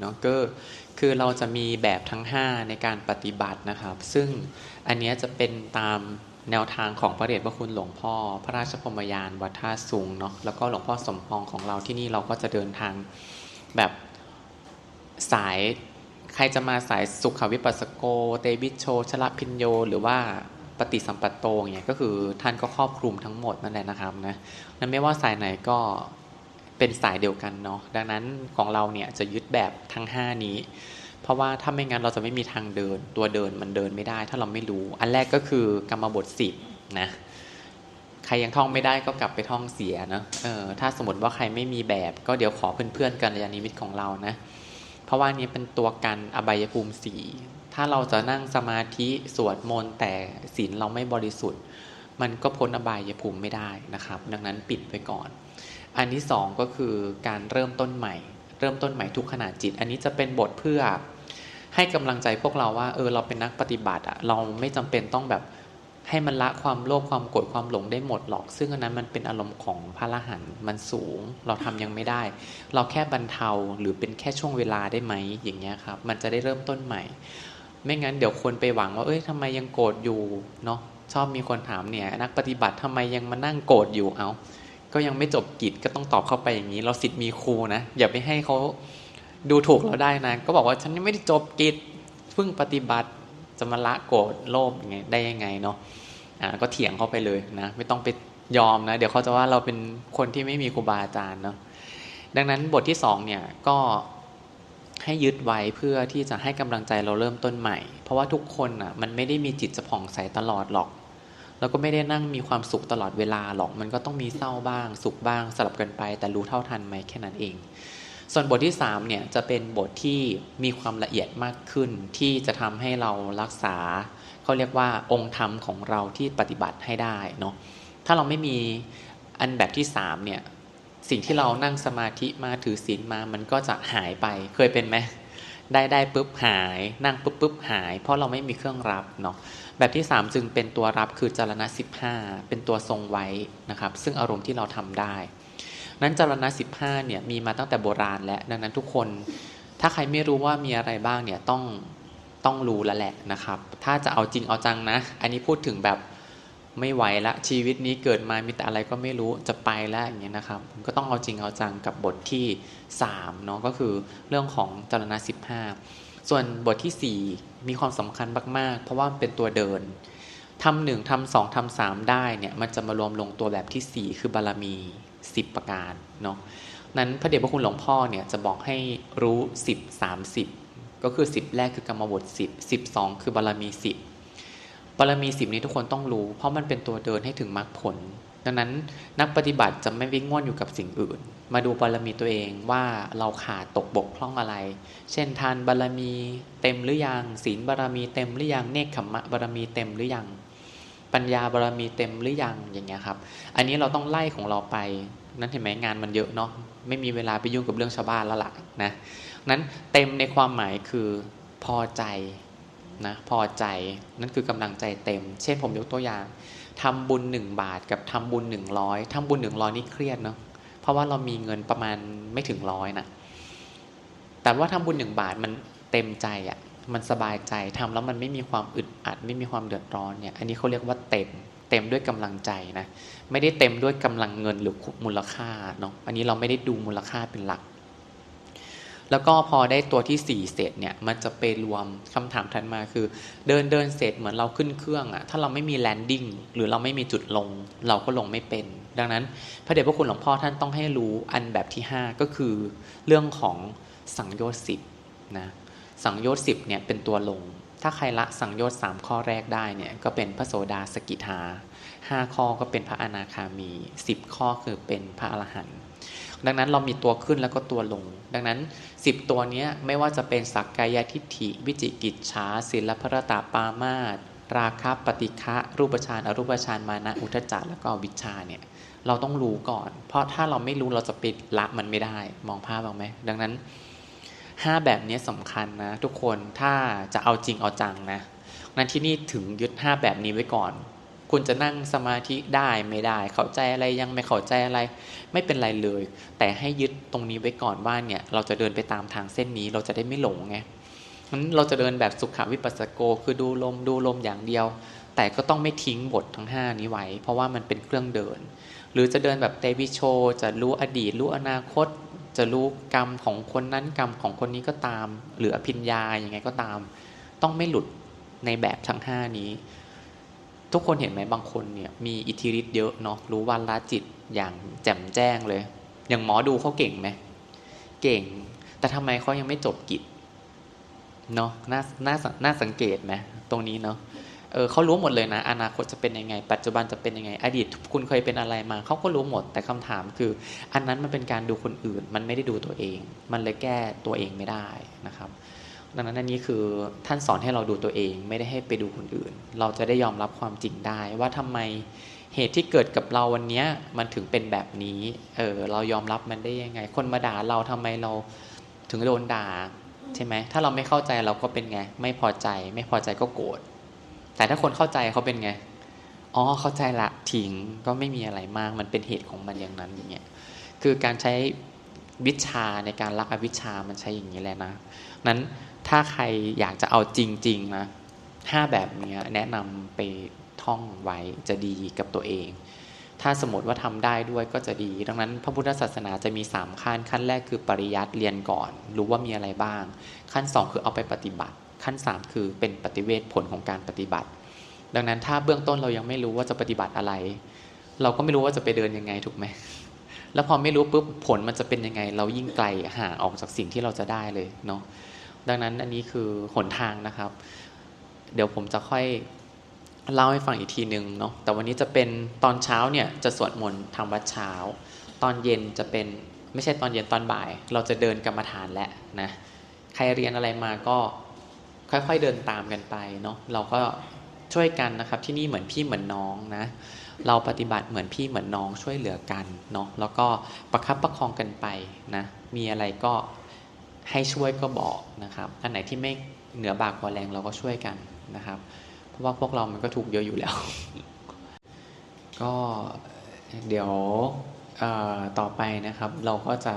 เนาะก็คือเราจะมีแบบทั้ง 5 ในการปฏิบัตินะครับ ซึ่งอันเนี้ยจะเป็นตามแนวทางของพระเดชพระคุณหลวงพ่อ พระราชพรหมยานวัดท่าสูงเนาะแล้วก็หลวงพ่อสมปองของเราที่นี่เราก็จะเดินทางแบบสายใครจะมาสายสุขวิปัสสโก เตวิชโชชละพิญโย หรือว่าปฏิสัมปัตโตเนี่ยก็คือท่านก็ครอบคลุมทั้งหมดนั่นแหละนะครับนะนั้นไม่ว่าสายไหนก็ เป็นสายเดียวกันเนาะดังนั้นของเราเนี่ยจะยึดแบบทั้ง 5 นี้ เพราะว่าถ้าไม่งั้นเราจะไม่มีทางเดิน ตัวเดินมันเดินไม่ได้ ถ้าเราไม่รู้ อันแรกก็คือกรรมบทสิบนะใครยังท่องไม่ได้ก็กลับไปท่องเสียเนาะเออถ้าสมมติว่าใครไม่มีแบบ ก็เดี๋ยวขอเพื่อนๆกันยานิมิตของเรานะ เพราะว่านี้เป็นตัวกันอบายภูมิสีถ้าเราจะนั่งสมาธิสวดมนต์แต่ศีลเราไม่บริสุทธิ์ มันก็พ้นอบายภูมิไม่ได้นะครับ ดังนั้นปิดไปก่อน อันที่สองก็คือการเริ่มต้นใหม่ เริ่มต้นใหม่ทุกขณะจิต อันนี้จะเป็นบทเพื่อให้กำลังใจพวกเราว่าเออเราเป็นนักปฏิบัติอะเราไม่จำเป็นต้องแบบให้มันละความโลภความโกรธความหลงได้หมดหรอก ซึ่งอันนั้นมันเป็นอารมณ์ของพระละหันมันสูง เราทำยังไม่ได้ เราแค่บรรเทาหรือเป็นแค่ช่วงเวลาได้ไหมอย่างเงี้ยครับ มันจะได้เริ่มต้นใหม่ ไม่งั้นเดี๋ยวคนไปหวังว่าเอ้ยทำไมยังโกรธอยู่เนาะชอบมีคนถามเนี่ย นักปฏิบัติทำไมยังมานั่งโกรธอยู่เอา ก็ยังไม่จบกิจก็ต้องตอบเข้าไปอย่างนี้ เราสิทธิ์มีครูนะ อย่าไปให้เขาดูถูกเราได้นะ ก็บอกว่าฉันยังไม่ได้จบกิจเพิ่งปฏิบัติจะมาละโกรธโลภยังไงได้ยังไงเนาะอ่าก็เถียงเขาไปเลยนะ ไม่ต้องไปยอมนะ เดี๋ยวเขาจะว่าเราเป็นคนที่ไม่มีครูบาอาจารย์เนาะดังนั้นบทที่สองเนี่ยก็ให้ยึดไว้เพื่อที่จะให้กำลังใจเราเริ่มต้นใหม่ เพราะว่าทุกคนอะมันไม่ได้มีจิตจะผ่องใสตลอดหรอก แล้วก็ไม่ได้นั่งมีความสุขตลอดเวลาหรอกมันก็ต้องมีเศร้าบ้าง สุขบ้างสลับกันไป แต่รู้เท่าทันไหมแค่นั้นเอง ส่วนบทที่3เนี่ยจะเป็นบทที่มีความละเอียดมากขึ้น ที่จะทำให้เรารักษาเขาเรียกว่าองค์ธรรมของเราที่ปฏิบัติให้ได้เนาะถ้าเราไม่มีอันแบบที่3เนี่ยสิ่งที่เรานั่งสมาธิมาถือศีลมามันก็จะหายไปเคยเป็นไหม ได้ได้ปุ๊บหาย นั่งปุ๊บปุ๊บหาย เพราะเราไม่มีเครื่องรับเนาะแบบที่ 3 จึงเป็นตัวรับคือจารณะ15 เป็นตัวทรงไว้นะครับ ซึ่งอารมณ์ที่เราทำได้ นั้นจารณะ15เนี่ยมีมาตั้งแต่โบราณแล้วดังนั้นทุกคน ถ้าใครไม่รู้ว่ามีอะไรบ้างเนี่ยต้องต้องรู้แล้วแหละนะครับ ถ้าจะเอาจริงเอาจังนะ อันนี้พูดถึงแบบ ไม่ไหวละชีวิตนี้เกิดมามีแต่อะไรก็ไม่รู้จะไปแล้วอย่างเงี้ยนะครับก็ต้องเอาจริงเอาจังกับบทที่3เนาะก็คือเรื่องของจารณะ15 ส่วนบทที่ 4 มีความสำคัญมาก ๆ เพราะว่าเป็นตัวเดินทำหนึ่งทำสองทำสามได้เนี่ยมันจะมารวมลงตัวแบบที่ 4 คือบารมี 10 ประการเนาะนั้นพระเดชพระคุณหลวงพ่อเนี่ยจะบอกให้รู้ 10 30 ก็คือ 10 แรกคือกรรมบท 10 12 คือบารมี 10 บารมีสิบนี้ทุกคนต้องรู้ เพราะมันเป็นตัวเดินให้ถึงมรรคผล ดังนั้นนักปฏิบัติจะไม่วิ่งง่วนอยู่กับสิ่งอื่น มาดูบารมีตัวเองว่าเราขาดตกบกพร่องอะไร เช่นทานบารมีเต็มหรือยังศีลบารมีเต็มหรือยังเนคขมะบารมีเต็มหรือยัง ปัญญาบารมีเต็มหรือยังอย่างเงี้ยครับ อันนี้เราต้องไล่ของเราไป นั้นเห็นไหมงานมันเยอะเนาะไม่มีเวลาไปยุ่งกับเรื่องชาวบ้านแล้วล่ะนะนั้นเต็มในความหมายคือพอใจ นะพอใจนั่นคือกำลังใจเต็ม เช่นผมยกตัวอย่างทำบุญหนึ่งบาทกับทำบุญหนึ่งร้อยทำบุญหนึ่งร้อยนี่เครียดเนาะเพราะว่าเรามีเงินประมาณไม่ถึงร้อยนะแต่ว่าทำบุญหนึ่งบาทมันเต็มใจอะ่ะมันสบายใจทำแล้วมันไม่มีความอึดอัด ไม่มีความเดือดร้อนเนี่ยอันนี้เขาเรียกว่าเต็ม เต็มด้วยกำลังใจนะไม่ได้เต็มด้วยกำลังเงินหรือมูลค่าเนาะอันนี้เราไม่ได้ดูมูลค่าเป็นหลัก แล้วก็พอได้ตัวที่ 4 เสร็จเนี่ย มันจะไปรวมคำถามถัดมาคือ เดินเดินเสร็จเหมือนเราขึ้นเครื่องอะถ้าเราไม่มีแลนดิ้งหรือเราไม่มีจุดลง เราก็ลงไม่เป็น ดังนั้น พระเดชพระคุณหลวงพ่อท่านต้องให้รู้อันแบบที่ 5 ก็คือ เรื่องของสังโยชน์สิบนะสังโยชน์สิบเนี่ยเป็นตัวลง ถ้าใครละสังโยชน์สามข้อแรกได้เนี่ยก็เป็นพระโสดาสกิทาห้าข้อก็เป็นพระอนาคามีสิบข้อคือเป็นพระอรหันต์ ดังนั้นเรามีตัวขึ้นแล้วก็ตัวลง ดังนั้น 10 ตัวนี้ไม่ว่าจะเป็นสักกายทิฏฐิ วิจิกิจฉาศิลพรตาปามาตราคะปฏิฆะรูปฌานอรูปฌานมานะอุทจักแล้วก็วิชาเนี่ยเราต้องรู้ก่อน เพราะถ้าเราไม่รู้เราจะปิดละมันไม่ได้มองภาพบ้างไหมดังนั้น 5 แบบนี้สำคัญนะ ทุกคนถ้าจะเอาจริงเอาจังนะนั้นที่นี่ถึงยึด 5 แบบนี้ไว้ก่อน คุณจะนั่งสมาธิได้ไม่ได้ เข้าใจอะไรยังไม่เข้าใจอะไร ไม่เป็นไรเลย แต่ให้ยึดตรงนี้ไว้ก่อนว่าเนี่ยเราจะเดินไปตามทางเส้นนี้เราจะได้ไม่หลงไงนั้นเราจะเดินแบบสุขวิปัสสโก คือดูลมดูลมอย่างเดียว แต่ก็ต้องไม่ทิ้งบททั้ง 5 นี้ไว้ เพราะว่ามันเป็นเครื่องเดิน หรือจะเดินแบบเตวิโช จะรู้อดีต รู้อนาคต จะรู้กรรมของคนนั้นกรรมของคนนี้ก็ตาม หรืออภิญญาอย่างไงก็ตาม ต้องไม่หลุดในแบบทั้ง 5 นี้ ทุกคนเห็นไหมบางคนเนี่ยมีอิทธิฤทธิ์เยอะเนาะรู้วันละจิตอย่างแจ่มแจ้งเลย อย่างหมอดูเขาเก่งไหมเก่ง แต่ทำไมเขายังไม่จบกิจเนาะน่าน่าน่าสังเกตไหมตรงนี้เนาะเออเขารู้หมดเลยนะ อนาคตจะเป็นยังไง ปัจจุบันจะเป็นยังไง อดีตคุณเคยเป็นอะไรมาเขาก็รู้หมดแต่คำถามคือ อันนั้นมันเป็นการดูคนอื่น มันไม่ได้ดูตัวเอง มันเลยแก้ตัวเองไม่ได้นะครับ ดังนั้นอันนี้คือท่านสอนให้เราดูตัวเอง ไม่ได้ให้ไปดูคนอื่น เราจะได้ยอมรับความจริงได้ ว่าทำไมเหตุที่เกิดกับเราวันนี้มันถึงเป็นแบบนี้ เออเรายอมรับมันได้ยังไง คนมาด่าเราทำไมเราถึงโดนด่าใช่ไหมถ้าเราไม่เข้าใจเราก็เป็นไง ไม่พอใจ ไม่พอใจก็โกรธแต่ถ้าคนเข้าใจเขาเป็นไงอ๋อเข้าใจละทิ้งก็ไม่มีอะไรมาก มันเป็นเหตุของมันอย่างนั้นอย่างเงี้ยคือการใช้วิชาในการละอวิชามันใช้อย่างนี้แหละนะนั้น ถ้าใครอยากจะเอาจริงๆนะห้าแบบนี้แนะนำไปท่องไว้จะดีกับตัวเอง ถ้าสมมติว่าทำได้ด้วยก็จะดี ดังนั้นพระพุทธศาสนาจะมี 3 ขั้น ขั้นแรกคือปริยัติเรียนก่อน รู้ว่ามีอะไรบ้าง ขั้น 2 คือเอาไปปฏิบัติ ขั้น 3 คือเป็นปฏิเวทผลของการปฏิบัติ ดังนั้นถ้าเบื้องต้นเรายังไม่รู้ว่าจะปฏิบัติอะไร เราก็ไม่รู้ว่าจะไปเดินยังไงถูกไหมแล้วพอไม่รู้ปุ๊บผลมันจะเป็นยังไง เรายิ่งไกลห่างออกจากสิ่งที่เราจะได้เลยเนาะ ดังนั้นอันนี้คือหนทางนะครับ เดี๋ยวผมจะค่อยเล่าให้ฟังอีกทีหนึ่งเนาะแต่วันนี้จะเป็นตอนเช้าเนี่ยจะสวดมนต์ทำวัดเช้า ตอนเย็นจะเป็นไม่ใช่ตอนเย็นตอนบ่าย เราจะเดินกรรมฐานแหละนะใครเรียนอะไรมาก็ค่อยๆเดินตามกันไปเนาะเราก็ช่วยกันนะครับที่นี่เหมือนพี่เหมือนน้องนะเราปฏิบัติเหมือนพี่เหมือนน้องช่วยเหลือกันเนาะแล้วก็ประคับประคองกันไปนะมีอะไรก็ ให้ช่วยก็บอกนะครับอันไหนที่ไม่เหนือบากกว่าแรงเราก็ช่วยกันนะครับ เพราะว่าพวกเรามันก็ถูกเยอะอยู่แล้ว ก็เดี๋ยวต่อไปนะครับ เราก็จะ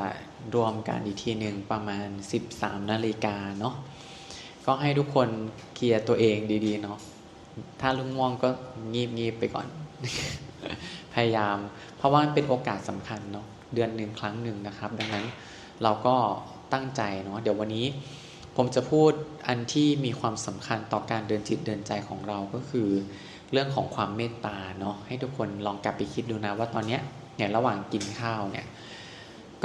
รวมกันอีกทีหนึ่งประมาณ 13นาฬิกาเนาะก็ให้ทุกคนเคลียร์ตัวเองดีๆเนาะถ้าลุงม่วงก็งีบๆไปก่อน พยายาม เพราะว่าเป็นโอกาสสำคัญเนาะเดือนหนึ่งครั้งหนึ่งนะครับ ดังนั้นเราก็ ตั้งใจเนาะเดี๋ยววันนี้ผมจะพูดอันที่มีความสำคัญต่อการเดินจิตเดินใจของเราก็คือ เรื่องของความเมตตาเนาะให้ทุกคนลองกลับไปคิดดูนะว่าตอนเนี้ยเนี่ยระหว่างกินข้าวเนี่ย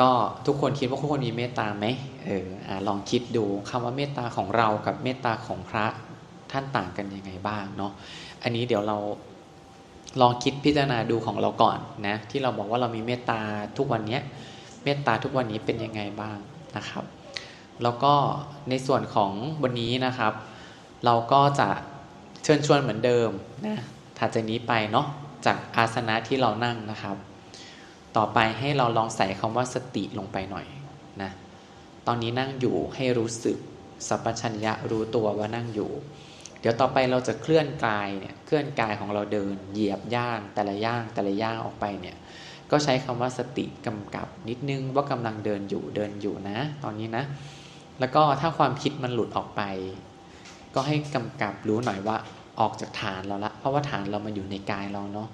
ก็ทุกคนคิดว่าทุกคนมีเมตตาไหมเอออ่าลองคิดดูคำว่าเมตตาของเรากับเมตตาของพระท่านต่างกันยังไงบ้างเนาะอันนี้เดี๋ยวเราลองคิดพิจารณาดูของเราก่อนนะที่เราบอกว่าเรามีเมตตาทุกวันเนี้ยเมตตาทุกวันนี้เป็นยังไงบ้าง นะครับ แล้วก็ในส่วนของวันนี้นะครับ เราก็จะเชิญชวนเหมือนเดิมนะถัดจากนี้ไปเนาะจากอาสนะที่เรานั่งนะครับ ต่อไปให้เราลองใส่คำว่าสติลงไปหน่อยนะตอนนี้นั่งอยู่ให้รู้สึกสัพพัญญะรู้ตัวว่านั่งอยู่ เดี๋ยวต่อไปเราจะเคลื่อนกายเนี่ยเคลื่อนกายของเราเดิน เหยียบย่างแต่ละย่างแต่ละย่างออกไปเนี่ย ก็ใช้คำว่าสติกำกับนิดนึงว่ากำลังเดินอยู่เดินอยู่นะ ตอนนี้นะ แล้วก็ถ้าความคิดมันหลุดออกไป ก็ให้กำกับรู้หน่อยว่าออกจากฐานเราละ เพราะว่าฐานเรามันอยู่ในกายเราเนาะ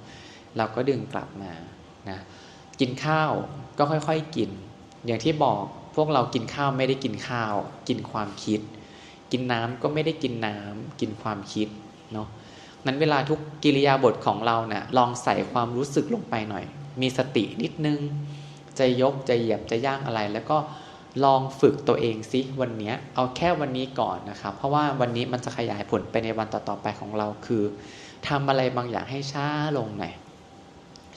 เราก็ดึงกลับมานะกินข้าวก็ค่อยๆกิน อย่างที่บอกพวกเรากินข้าวไม่ได้กินข้าว กินความคิด กินน้ำก็ไม่ได้กินน้ำกินความคิดเนาะนั้นเวลาทุกกิริยาบทของเราเนะ่ยลองใส่ความรู้สึกลงไปหน่อย มีสตินิดนึง จะยกจะเหยียบจะย่างอะไร แล้วก็ลองฝึกตัวเองซิวันนี้เอาแค่วันนี้ก่อนนะครับ เพราะว่าวันนี้มันจะขยายผลไปในวันต่อๆไปของเราคือทำอะไรบางอย่างให้ช้าลงหน่อย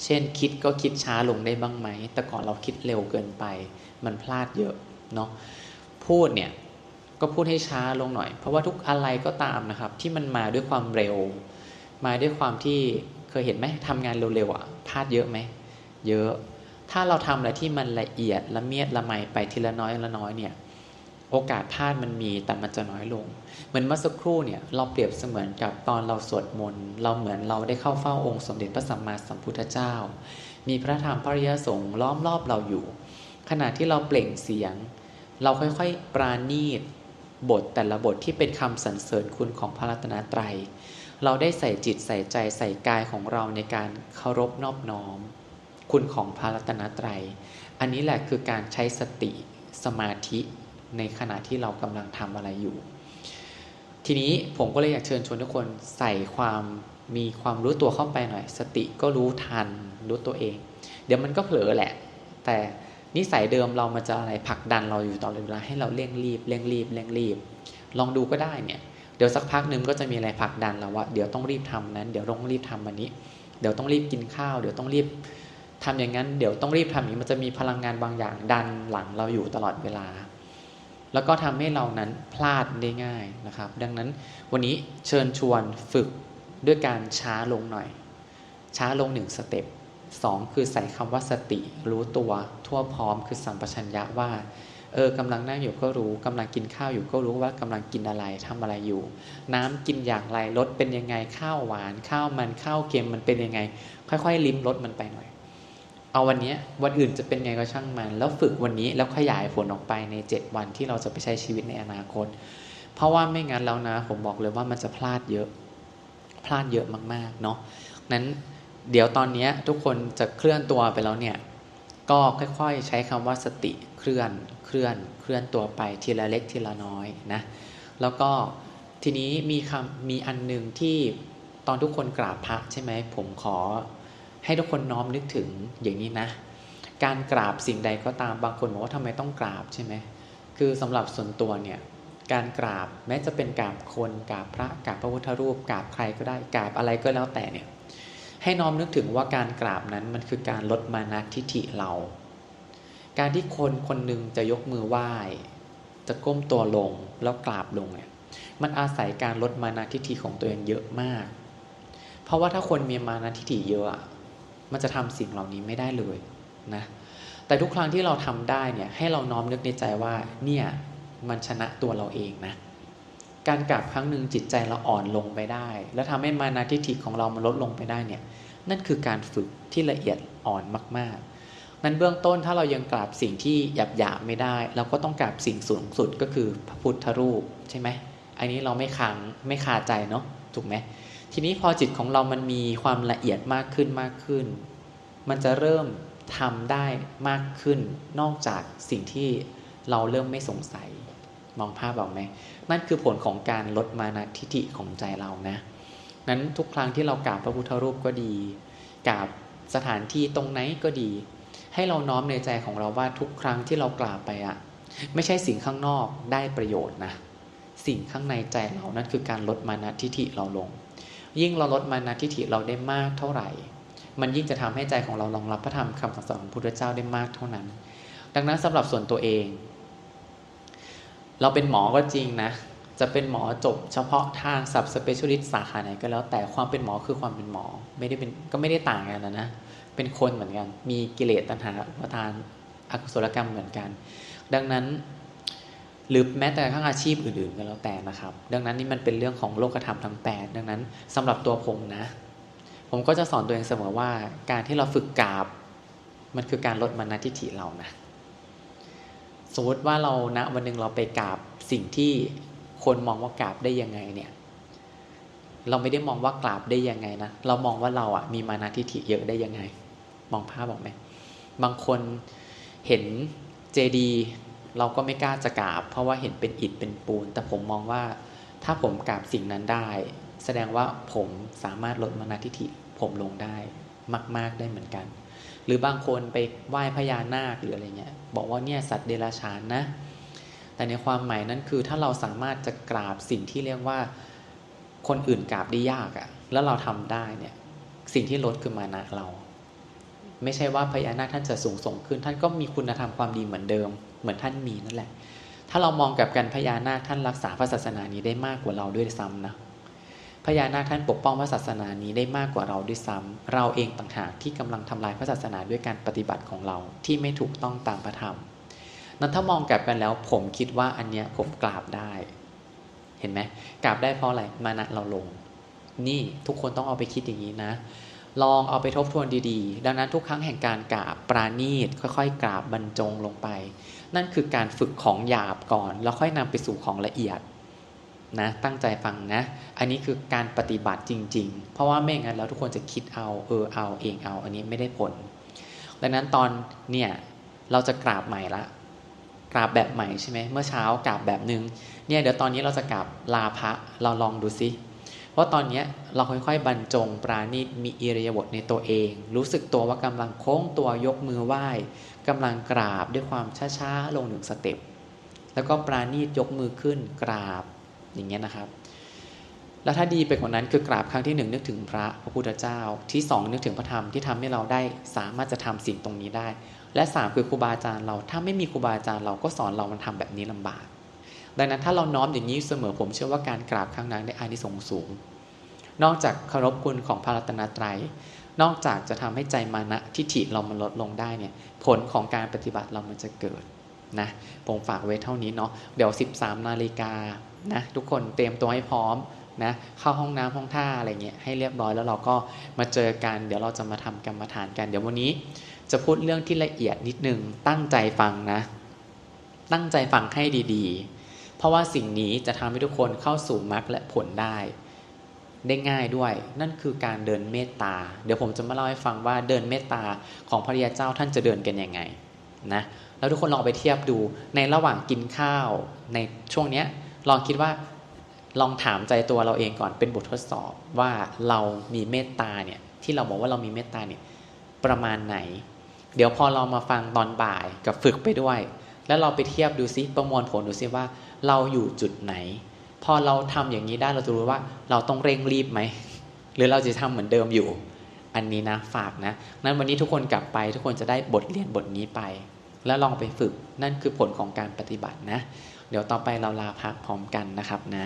เช่นคิดก็คิดช้าลงได้บ้างไหม แต่ก่อนเราคิดเร็วเกินไป มันพลาดเยอะเนาะพูดเนี่ยก็พูดให้ช้าลงหน่อย เพราะว่าทุกอะไรก็ตามนะครับ ที่มันมาด้วยความเร็ว มาด้วยความที่เคยเห็นไหมทำงานเร็วๆอะพลาดเยอะไหม เยอะ ถ้าเราทำอะไรที่มันละเอียดละเมียดละไมไปทีละน้อยละน้อยเนี่ย โอกาสพลาดมันมีแต่มันจะน้อยลง เหมือนเมื่อสักครู่เนี่ยเราเปรียบเสมือนกับตอนเราสวดมนต์เราเหมือนเราได้เข้าเฝ้าองค์สมเด็จพระสัมมาสัมพุทธเจ้า มีพระธรรมพระริยสงฆ์ล้อมรอบเราอยู่ ขณะที่เราเปล่งเสียง เราค่อยๆปราณีตบทแต่ละบทที่เป็นคำสรรเสริญคุณของพระรัตนตรัย เราได้ใส่จิตใส่ใจใส่กายของเราในการเคารพนอบน้อม คุณของพระรัตนตรัย อันนี้แหละคือการใช้สติสมาธิในขณะที่เรากำลังทำอะไรอยู่ ทีนี้ผมก็เลยอยากเชิญชวนทุกคนใส่ความมีความรู้ตัวเข้าไปหน่อย สติก็รู้ทันรู้ตัวเอง เดี๋ยวมันก็เผลอแหละ แต่นิสัยเดิมเรามันจะอะไรผลักดันเราอยู่ตลอดเวลาให้เราเร่งรีบเร่งรีบเร่งรีบ ลองดูก็ได้เนี่ย เดี๋ยวสักพักนึงก็จะมีอะไรผลักดันเราว่าเดี๋ยวต้องรีบทำนั้น เดี๋ยวต้องรีบทำอันนี้ เดี๋ยวต้องรีบกินข้าว เดี๋ยวต้องรีบ ทำอย่างนั้นเดี๋ยวต้องรีบทำอย่างนี้มันจะมีพลังงานบางอย่างดันหลังเราอยู่ตลอดเวลา แล้วก็ทำให้เรานั้นพลาดได้ง่ายนะครับ ดังนั้นวันนี้เชิญชวนฝึกด้วยการช้าลงหน่อย ช้าลงหนึ่งสเต็ปสองคือใส่คำว่าสติ รู้ตัวทั่วพร้อมคือสัมปชัญญะว่าเออกำลังนั่งอยู่ก็รู้กำลังกินข้าวอยู่ก็รู้ว่ากำลังกินอะไรทำอะไรอยู่ น้ำกินอย่างไรรสเป็นยังไงข้าวหวาน ข้าวมันข้าวเค็มมันเป็นยังไง ค่อยๆ ลิ้มรสมันไปหน่อย เอาวันนี้วันอื่นจะเป็นไงก็ช่างมัน แล้วฝึกวันนี้แล้วขยายผลออกไปใน 7 วันที่เราจะไปใช้ชีวิตในอนาคต เพราะว่าไม่งั้นแล้วนะ ผมบอกเลยว่ามันจะพลาดเยอะ พลาดเยอะมากๆเนาะนั้นเดี๋ยวตอนนี้ทุกคนจะเคลื่อนตัวไปแล้วเนี่ย ก็ค่อยๆ ใช้คำว่าสติเคลื่อนเคลื่อนเคลื่อนตัวไปทีละเล็กทีละน้อยนะแล้วก็ทีนี้มีคำมีอันหนึ่งที่ตอนทุกคนกราบพระใช่ไหมผมขอ ให้ทุกคนน้อมนึกถึงอย่างนี้นะ การกราบสิ่งใดก็ตามบางคนบอกว่าทำไมต้องกราบใช่ไหมคือสำหรับส่วนตัวเนี่ยการกราบแม้จะเป็นกราบคนกราบพระกราบพระพุทธรูปกราบใครก็ได้กราบอะไรก็แล้วแต่เนี่ยให้น้อมนึกถึงว่าการกราบนั้นมันคือการลดมานะทิฐิเรา การที่คนคนหนึ่งจะยกมือไหว้ จะก้มตัวลงแล้วกราบลงเนี่ยมันอาศัยการลดมานะทิฐิของตัวเองเยอะมาก เพราะว่าถ้าคนมีมานะทิฐิเยอะ มันจะทำสิ่งเหล่านี้ไม่ได้เลยนะแต่ทุกครั้งที่เราทำได้เนี่ยให้เราน้อมนึกในใจว่าเนี่ยมันชนะตัวเราเองนะการกราบครั้งหนึ่งจิตใจเราอ่อนลงไปได้ แล้วทำให้มานาทิฐิของเรามันลดลงไปได้เนี่ยนั่นคือการฝึกที่ละเอียดอ่อนมากๆนั้นเบื้องต้นถ้าเรายังกราบสิ่งที่หยาบหยาบไม่ได้ เราก็ต้องกราบสิ่งสูงสุดก็คือพระพุทธรูปใช่ไหมอันนี้เราไม่ค้างไม่คาใจเนาะถูกไหม ทีนี้พอจิตของเรามันมีความละเอียดมากขึ้นมากขึ้น มันจะเริ่มทำได้มากขึ้น นอกจากสิ่งที่เราเริ่มไม่สงสัย มองภาพบอกไหมนั่นคือผลของการลดมานะทิฐิของใจเรานะ นั้นทุกครั้งที่เรากราบพระพุทธรูปก็ดีกราบสถานที่ตรงไหนก็ดี ให้เราน้อมในใจของเราว่าทุกครั้งที่เรากราบไปอะไม่ใช่สิ่งข้างนอกได้ประโยชน์นะ สิ่งข้างในใจเรานั่นคือการลดมานะทิฐิเราลง ยิ่งเราลดมานะทิฐิเราได้มากเท่าไหร่ มันยิ่งจะทำให้ใจของเรารองรับพระธรรมคำสอนของพระพุทธเจ้าได้มากเท่านั้น ดังนั้นสำหรับส่วนตัวเอง เราเป็นหมอก็จริงนะ จะเป็นหมอจบเฉพาะทางสับสเปเชียลิสต์สาขาไหนก็แล้ว แต่ความเป็นหมอคือความเป็นหมอ ไม่ได้เป็นก็ไม่ได้ต่างกันนะนะ เป็นคนเหมือนกัน มีกิเลสตัณหาอุปทานอกุศลกรรมเหมือนกัน ดังนั้น หรือแม้แต่ทั้งอาชีพอื่นๆก็แล้วแต่นะครับ ดังนั้นนี่มันเป็นเรื่องของโลกธรรมทั้งแปดดังนั้นสำหรับตัวผมนะ ผมก็จะสอนตัวเองเสมอว่า การที่เราฝึกกราบ มันคือการลดมานะทิฐิเรานะสมมติว่าเราณนะวันหนึ่งเราไปกราบสิ่งที่คนมองว่ากราบได้ยังไงเนี่ย เราไม่ได้มองว่ากราบได้ยังไงนะเรามองว่าเราอะมีมานาทิฐิเยอะได้ยังไง มองภาพบอกไหมบางคนเห็นเจดี เราก็ไม่กล้าจะกราบ เพราะว่าเห็นเป็นอิฐเป็นปูน แต่ผมมองว่า ถ้าผมกราบสิ่งนั้นได้ แสดงว่าผมสามารถลดมานาทิฐิผมลงได้มาก ๆได้เหมือนกัน หรือบางคนไปไหว้พญานาคหรืออะไรเงี้ยบอกว่าเนี่ยสัตว์เดรัจฉานนะ แต่ในความหมายนั้นคือถ้าเราสามารถจะกราบสิ่งที่เรียกว่าคนอื่นกราบได้ยากอะ่ะ แล้วเราทำได้เนี่ยสิ่งที่ลดคือมานะเรา ไม่ใช่ว่าพญานาคท่านจะสูงส่งขึ้น ท่านก็มีคุณธรรมความดีเหมือนเดิม เหมือนท่านมีนั่นแหละ ถ้าเรามองกับกันพญานาคท่านรักษาพระศาสนานี้ได้มากกว่าเราด้วยซ้ำนะพญานาคท่านปกป้องพระศาสนานี้ได้มากกว่าเราด้วยซ้ำเราเองต่างหากที่กำลังทำลายพระศาสนาด้วยการปฏิบัติของเราที่ไม่ถูกต้องตามพระธรรม นั้นถ้ามองกลับกันแล้ว ผมคิดว่าอันเนี้ยผมกราบได้ เห็นไหมกราบได้เพราะอะไรมานะเราลง นี่ทุกคนต้องเอาไปคิดอย่างนี้นะ ลองเอาไปทบทวนดีๆ ดังนั้นทุกครั้งแห่งการกราบปราณีตค่อยๆ กราบบรรจงลงไป นั่นคือการฝึกของหยาบก่อน แล้วค่อยนำไปสู่ของละเอียดนะตั้งใจฟังนะ อันนี้คือการปฏิบัติจริง ๆ เพราะว่าไม่งั้นแล้วทุกคนจะคิดเอาเออเอาเองเอา อันนี้ไม่ได้ผล ดังนั้นตอนเนี่ยเราจะกราบใหม่ละกราบแบบใหม่ใช่ไหมเมื่อเช้ากราบแบบนึงเนี่ยเดี๋ยวตอนนี้เราจะกราบลาพระเราลองดูซิ เพราะตอนนี้เราค่อยๆ บรรจงปราณีตมีอิริยาบถในตัวเอง รู้สึกตัวว่ากำลังโค้งตัวยกมือไหว้กำลังกราบด้วยความช้าๆลงหนึ่งสเต็ปแล้วก็ปราณีตยกมือขึ้นกราบอย่างเงี้ยนะครับ แล้วถ้าดีไปกว่านั้นคือกราบครั้งที่หนึ่งนึกถึงพระพระพุทธเจ้า ที่สองนึกถึงพระธรรมที่ทำให้เราได้สามารถจะทำสิ่งตรงนี้ได้ และสามคือครูบาอาจารย์เราถ้าไม่มีครูบาอาจารย์เราก็สอนเรามันทำแบบนี้ลำบาก ดังนั้นถ้าเราน้อมอย่างนี้เสมอผมเชื่อว่าการกราบครั้งนั้นได้อานิสงส์สูง นอกจากเคารพคุณของพระรัตนตรัย นอกจากจะทำให้ใจมานะทิฏฐิเรามันลดลงได้เนี่ยผลของการปฏิบัติเรามันจะเกิดนะผมฝากไว้เท่านี้เนาะเดี๋ยว 13นาฬิกานะทุกคนเตรียมตัวให้พร้อมนะเข้าห้องน้ำห้องท่าอะไรเงี้ยให้เรียบร้อยแล้วเราก็มาเจอกัน เดี๋ยวเราจะมาทำกรรมฐานกัน เดี๋ยววันนี้จะพูดเรื่องที่ละเอียดนิดนึงตั้งใจฟังนะ ตั้งใจฟังให้ดีๆ เพราะว่าสิ่งนี้จะทำให้ทุกคนเข้าสู่มรรคและผลได้ ได้ง่ายด้วย นั่นคือการเดินเมตตา เดี๋ยวผมจะมาเล่าให้ฟังว่าเดินเมตตาของพระยาเจ้าท่านจะเดินกันยังไงนะแล้วทุกคนลองไปเทียบดูในระหว่างกินข้าวในช่วงเนี้ยลองคิดว่าลองถามใจตัวเราเองก่อนเป็นบททดสอบว่าเรามีเมตตาเนี่ยที่เราบอกว่าเรามีเมตตาเนี่ยประมาณไหน เดี๋ยวพอเรามาฟังตอนบ่ายกับฝึกไปด้วย แล้วเราไปเทียบดูซิประมวลผลดูซิว่า เราอยู่จุดไหน พอเราทำอย่างนี้ได้เราจะรู้ว่า เราต้องเร่งรีบไหม หรือเราจะทำเหมือนเดิมอยู่ อันนี้นะฝากนะนั้นวันนี้ทุกคนกลับไป ทุกคนจะได้บทเรียนบทนี้ไป แล้วลองไปฝึกนั่นคือผลของการปฏิบัตินะ เดี๋ยวต่อไปเราลาพักพร้อมกันนะครับนะ